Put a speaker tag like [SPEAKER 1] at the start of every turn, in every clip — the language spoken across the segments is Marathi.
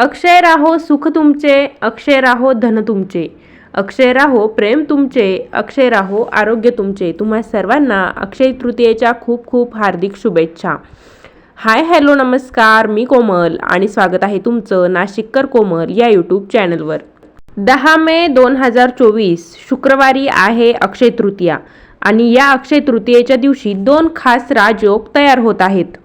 [SPEAKER 1] अक्षय राहो सुख तुमचे अक्षय राहो धन तुमचे. अक्षय राहो प्रेम तुमचे अक्षय राहो आरोग्य तुमचे. तुम्हा सर्वांना अक्षय तृतीयेच्या खूप खूप हार्दिक शुभेच्छा. हाय हॅलो नमस्कार मी कोमल आणि स्वागत आहे तुमचं नाशिककर कोमल या यूट्यूब चॅनलवर. दहा मे दोन हजार चोवीस शुक्रवारी आहे अक्षय तृतीया आणि या अक्षय तृतीयेच्या दिवशी दोन खास राजयोग तयार होत आहेत.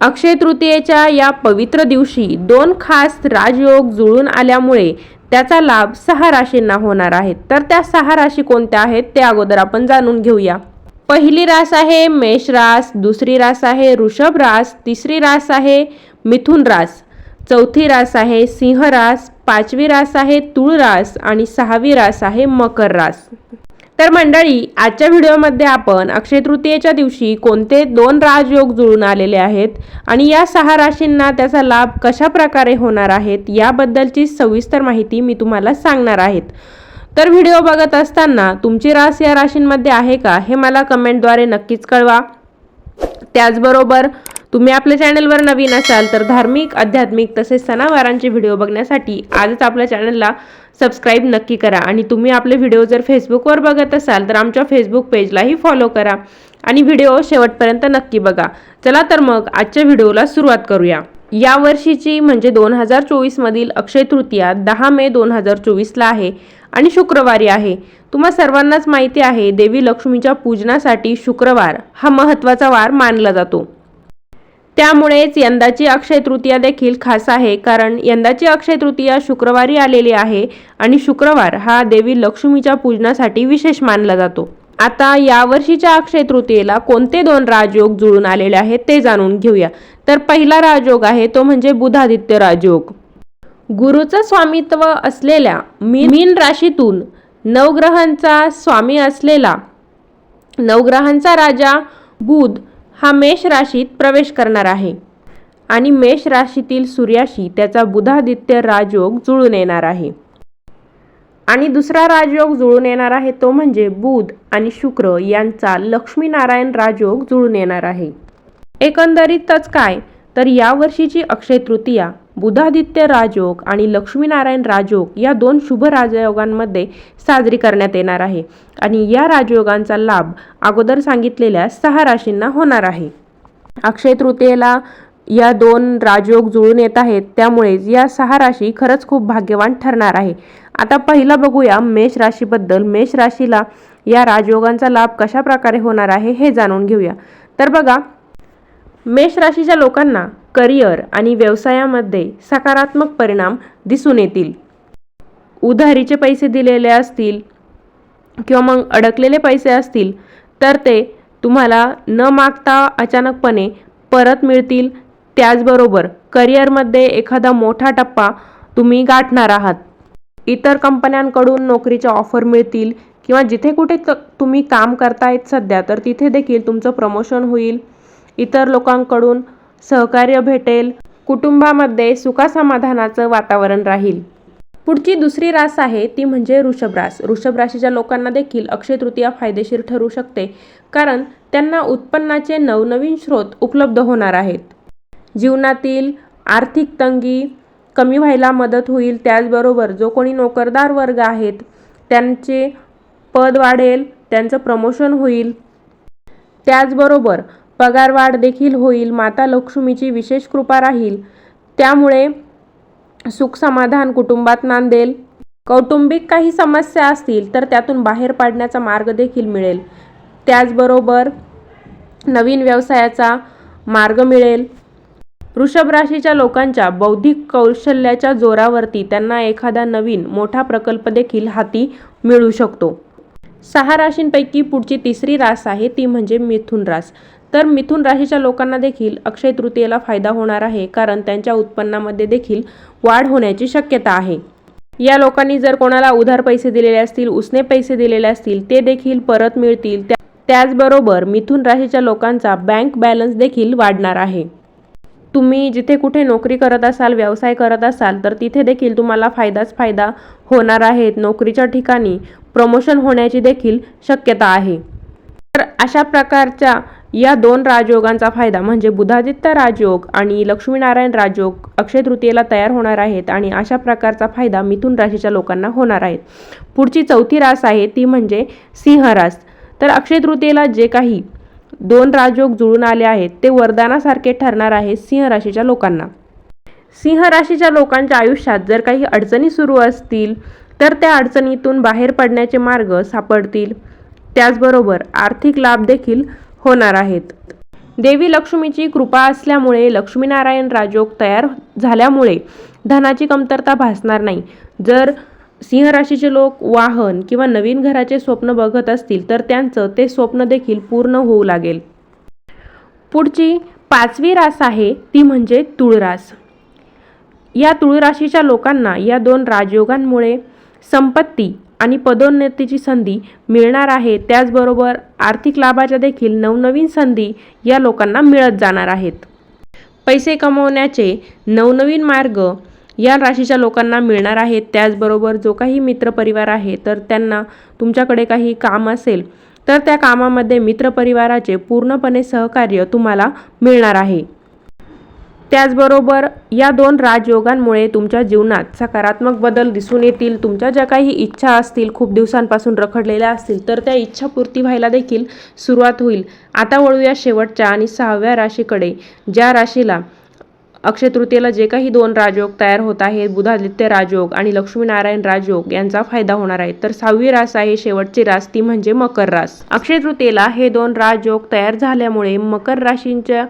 [SPEAKER 1] अक्षय तृतीयेच्या या पवित्र दिवशी दोन खास राजयोग जुळून आल्यामुळे त्याचा लाभ सहा राशींना होणार आहे. तर त्या सहा राशी कोणत्या आहेत ते अगोदर आपण जाणून घेऊया. पहिली रास आहे मेष रास दुसरी रास आहे ऋषभ रास तिसरी रास आहे मिथुन रास चौथी रास आहे सिंह रास पाचवी रास आहे तुळ रास आणि सहावी रास आहे मकर रास. तर मंडळी आजच्या व्हिडिओमध्ये आपण अक्षय तृतीयेच्या दिवशी कोणते दोन राजयोग जुळून आलेले आहेत आणि या सहा राशींना त्याचा लाभ कशा प्रकारे होणार आहेत याबद्दलची सविस्तर माहिती मी तुम्हाला सांगणार आहेत. तर व्हिडिओ बघत असताना तुमची रास या राशींमध्ये आहे का हे मला कमेंटद्वारे नक्कीच कळवा. त्याचबरोबर तुम्ही आपल्या चॅनलवर नवीन असाल तर धार्मिक आध्यात्मिक तसेच सणावारांचे व्हिडिओ बघण्यासाठी आजच आपल्या चॅनलला सबस्क्राईब नक्की करा आणि तुम्ही आपले व्हिडिओ जर फेसबुकवर बघत असाल तर आमच्या फेसबुक पेजलाही फॉलो करा आणि व्हिडिओ शेवटपर्यंत नक्की बघा. चला तर मग आजच्या व्हिडिओला सुरुवात करूया. या वर्षीची म्हणजे दोन हजार चोवीसमधील अक्षय तृतीया दहा मे दोन हजार चोवीसला आहे आणि शुक्रवारी आहे. तुम्हा सर्वांनाच माहिती आहे देवी लक्ष्मीच्या पूजनासाठी शुक्रवार हा महत्त्वाचा वार मानला जातो. त्यामुळेच यंदाची अक्षय तृतीया देखील खास आहे कारण यंदाची अक्षय तृतीया शुक्रवारी आलेली आहे आणि शुक्रवार हा देवी लक्ष्मीच्या पूजनासाठी विशेष मानला जातो. आता यावर्षीच्या अक्षय तृतीयेला कोणते दोन राजयोग जुळून आलेले आहेत ते जाणून घेऊया. तर पहिला राजयोग आहे तो म्हणजे बुधादित्य राजयोग. गुरुचं स्वामित्व असलेल्या मीन राशीतून नवग्रहांचा स्वामी असलेला नवग्रहांचा राजा बुध हा मेष राशीत प्रवेश करणार आहे. आणि मेष राशीतील सूर्याशी त्याचा बुधादित्य राजयोग जुळून येणार आहे. आणि दुसरा राजयोग जुळून येणार आहे तो म्हणजे बुध आणि शुक्र यांचा लक्ष्मीनारायण राजयोग जुळून येणार आहे. एकंदरीतच काय? तर यावर्षीची अक्षय तृतीया बुधादित्य राजयोग आणि लक्ष्मीनारायण राजयोग या दोन शुभ राजयोगांमध्ये साजरी करण्यात येणार आहे. आणि या राजयोगांचा लाभ अगोदर सांगितलेल्या सहा राशींना होणार आहे. अक्षय तृतीयेला या दोन राजयोग जुळून येत आहेत. त्यामुळेच या सहा राशी खरंच खूप भाग्यवान ठरणार आहे. आता पहिला बघूया मेष राशीबद्दल. मेष राशीला या राजयोगांचा लाभ कशा प्रकारे होणार आहे हे जाणून घेऊया. तर बघा मेष राशीच्या लोकांना करिअर आणि व्यवसायामध्ये सकारात्मक परिणाम दिसून येतील. उधारीचे पैसे दिलेले असतील किंवा मग अडकलेले पैसे असतील तर ते तुम्हाला न मागता अचानकपणे परत मिळतील. त्याचबरोबर करिअरमध्ये एखादा मोठा टप्पा तुम्ही गाठणार आहात. इतर कंपन्यांकडून नोकरीच्या ऑफर मिळतील किंवा जिथे कुठे तुम्ही काम करतायत सध्या तर तिथे देखील तुमचं प्रमोशन होईल. इतर लोकांकडून सहकार्य भेटेल. कुटुंबामध्ये सुखासमाधानाचं वातावरण राहील. पुढची दुसरी रास आहे ती म्हणजे वृषभ ऋषभ वृषभ राशीच्या लोकांना देखील अक्षय तृतीया फायदेशीर ठरू शकते कारण त्यांना उत्पन्नाचे नवनवीन स्रोत उपलब्ध होणार आहेत. जीवनातील आर्थिक तंगी कमी व्हायला मदत होईल. त्याचबरोबर जो कोणी नोकरदार वर्ग आहेत त्यांचे पद वाढेल त्यांचं प्रमोशन होईल. त्याचबरोबर पगारवाढ देखील होईल माता लक्ष्मीची विशेष कृपा राहील. त्यामुळे सुख समाधान कुटुंबात नांदेल. कौटुंबिक काही समस्या असतील तर त्यातून बाहेर पाडण्याचा मार्ग देखील मिळेल. त्याचबरोबर नवीन व्यवसायाचा मार्ग मिळेल. वृषभ राशीच्या लोकांच्या बौद्धिक कौशल्याच्या जोरावरती त्यांना एखादा नवीन मोठा प्रकल्प देखील हाती मिळू शकतो. सहा राशींपैकी पुढची तिसरी रास आहे ती म्हणजे मिथुन रास. तर मिथुन राशीच्या लोकांना देखील अक्षय तृतीयेला फायदा होणार आहे कारण त्यांच्या उत्पन्नामध्ये देखील वाढ होण्याची शक्यता आहे. या लोकांनी जर कोणाला उधार पैसे दिलेले असतील उसने पैसे दिलेले असतील ते देखील परत मिळतील. त्या त्याचबरोबर मिथुन राशीच्या लोकांचा बँक बॅलन्स देखील वाढणार आहे. तुम्ही जिथे कुठे नोकरी करत असाल व्यवसाय करत असाल तर तिथे देखील तुम्हाला फायदाच फायदा होणार आहे नोकरीच्या ठिकाणी प्रमोशन होण्याची देखील शक्यता आहे. तर अशा प्रकारच्या या दोन राजयोगांचा फायदा म्हणजे बुधादित्य राजयोग आणि लक्ष्मीनारायण राजयोग अक्षय तृतीयेला तयार होणार आहेत आणि अशा प्रकारचा फायदा मिथुन राशीच्या लोकांना होणार आहेत पुढची चौथी रास आहे ती म्हणजे सिंहरास तर अक्षय तृतीयेला जे काही दोन राजयोग जुळून आले आहेत ते वरदानासारखे ठरणार आहे सिंह राशीच्या लोकांना. सिंह राशीच्या लोकांच्या आयुष्यात जर काही अडचणी सुरू असतील तर त्या अडचणीतून बाहेर पडण्याचे मार्ग सापडतील. त्याचबरोबर आर्थिक लाभ देखील होणार आहेत. देवी लक्ष्मीची कृपा असल्यामुळे लक्ष्मीनारायण राजयोग तयार झाल्यामुळे धनाची कमतरता भासणार नाही. जर सिंह राशीचे लोक वाहन किंवा नवीन घराचे स्वप्न बघत असतील तर त्यांचं ते स्वप्न देखील पूर्ण होऊ लागेल. पुढची पाचवी रास आहे ती म्हणजे तुळरास. या तुळ राशीच्या लोकांना या दोन राजयोगांमुळे संपत्ती आणि पदोन्नतीची संधी मिळणार आहे. त्याचबरोबर आर्थिक लाभाच्या देखील नवनवीन संधी या लोकांना मिळत जाणार आहेत. पैसे कमवण्याचे नवनवीन मार्ग या राशीच्या लोकांना मिळणार आहेत. त्याचबरोबर जो काही मित्रपरिवार आहे तर त्यांना तुमच्याकडे काही काम असेल तर त्या कामामध्ये मित्रपरिवाराचे पूर्णपणे सहकार्य तुम्हाला मिळणार आहे. त्याचबरोबर या दोन राजयोगांमुळे तुमच्या जीवनात सकारात्मक बदल दिसून येतील. तुमच्या ज्या काही इच्छा असतील खूप दिवसांपासून रखडलेल्या असतील तर त्या इच्छा पूर्ती व्हायला देखील सुरुवात होईल. आता वळूया शेवटच्या आणि सहाव्या राशीकडे ज्या राशीला अक्षय तृतीयेला जे काही दोन राजयोग तयार होत आहेत बुधादित्य राजयोग आणि लक्ष्मीनारायण राजयोग यांचा फायदा होणार आहे. तर सहावी रास आहे शेवटची रास ती म्हणजे मकर रास. अक्षय तृतीयेला हे दोन राजयोग तयार झाल्यामुळे मकर राशींच्या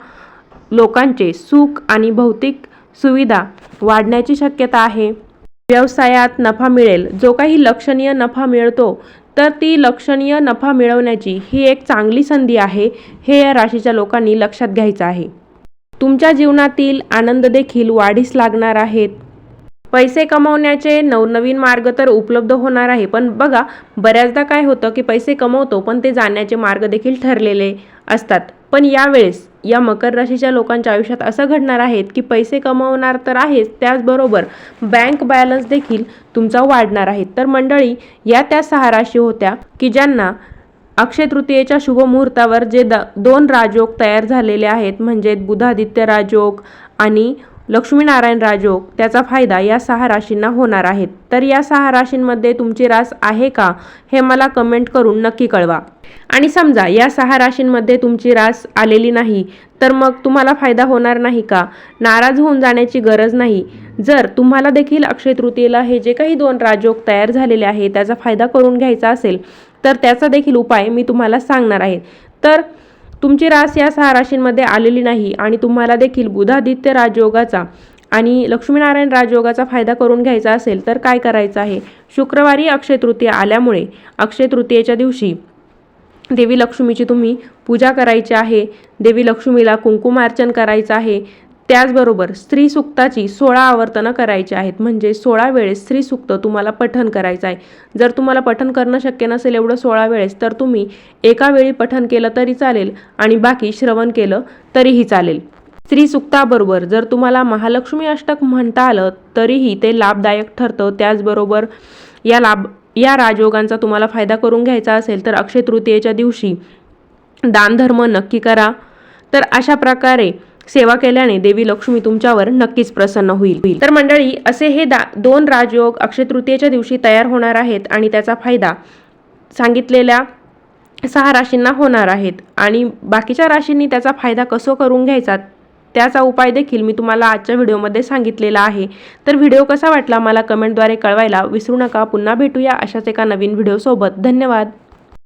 [SPEAKER 1] लोकांचे सुख आणि भौतिक सुविधा वाढण्याची शक्यता आहे. व्यवसायात नफा मिळेल. जो काही लक्षणीय नफा मिळतो तर ती लक्षणीय नफा मिळवण्याची ही एक चांगली संधी आहे हे या राशीच्या लोकांनी लक्षात घ्यायचं आहे. तुमच्या जीवनातील आनंद देखील वाढीस लागणार आहेत. पैसे कमवण्याचे नवनवीन मार्ग तर उपलब्ध होणार आहे पण बघा बऱ्याचदा काय होतं की पैसे कमवतो पण ते जाण्याचे मार्ग देखील ठरलेले असतात. पण यावेळेस या मकर राशीच्या लोकांच्या आयुष्यात असं घडणार आहेत की पैसे कमवणार तर आहेच त्याचबरोबर बँक बॅलन्स देखील तुमचा वाढणार आहे. तर मंडळी या त्या सहा राशी होत्या की ज्यांना अक्षय तृतीयेच्या शुभ मुहूर्तावर जे द दोन राजयोग तयार झालेले आहेत म्हणजे बुधादित्य राजयोग आणि लक्ष्मीनारायण राजयोग त्याचा फायदा या सहा राशींना होणार आहेत. तर या सहा राशींमध्ये तुमची रास आहे का? हे मला कमेंट करून नक्की कळवा. आणि समजा या सहा राशींमध्ये तुमची रास आलेली नाही तर मग तुम्हाला फायदा होणार नाही का? नाराज होऊन जाण्याची गरज नाही. जर तुम्हाला देखील अक्षय तृतीयेला हे जे काही दोन राजयोग तयार झालेले आहे त्याचा फायदा करून घ्यायचा असेल तर त्याचा देखील उपाय मी तुम्हाला सांगणार आहे. तर तुमची रास या सहा राशींमध्ये आलेली नाही आणि तुम्हाला देखील बुधादित्य राजयोगाचा आणि लक्ष्मीनारायण राजयोगाचा फायदा करून घ्यायचा असेल तर काय करायचं आहे? शुक्रवारी अक्षय तृतीया आल्यामुळे अक्षय तृतीयेच्या दिवशी देवी लक्ष्मीची तुम्ही पूजा करायची आहे. देवी लक्ष्मीला कुंकुमार्चन करायचं आहे. त्याचबरोबर स्त्री सुक्ताची सोळा आवर्तनं करायची आहेत. म्हणजे सोळा वेळेस स्त्री सुक्त तुम्हाला पठन करायचं आहे. जर तुम्हाला पठन करणं शक्य नसेल एवढं सोळा वेळेस तर तुम्ही एका वेळी पठन केलं तरी चालेल आणि बाकी श्रवण केलं तरीही चालेल. स्त्री सुक्ताबरोबर जर तुम्हाला महालक्ष्मी अष्टक म्हणता आलं तरीही ते लाभदायक ठरतं. त्याचबरोबर या लाभ या राजयोगांचा तुम्हाला फायदा करून घ्यायचा असेल तर अक्षय तृतीयेच्या दिवशी दानधर्म नक्की करा. तर अशा प्रकारे सेवा केल्याने देवी लक्ष्मी तुमच्यावर नक्कीच प्रसन्न होईल. तर मंडळी असे हे दा दोन राजयोग अक्षय तृतीयेच्या दिवशी तयार होणार आहेत आणि त्याचा फायदा सांगितलेल्या सहा राशींना होणार आहेत. आणि बाकीच्या राशींनी त्याचा फायदा कसं करून घ्यायचा त्याचा उपाय देखील मी तुम्हाला आजच्या व्हिडिओमध्ये सांगितलेला आहे. तर व्हिडिओ कसा वाटला मला कमेंटद्वारे कळवायला विसरू नका. पुन्हा भेटूया अशाच एका नवीन व्हिडिओसोबत. धन्यवाद.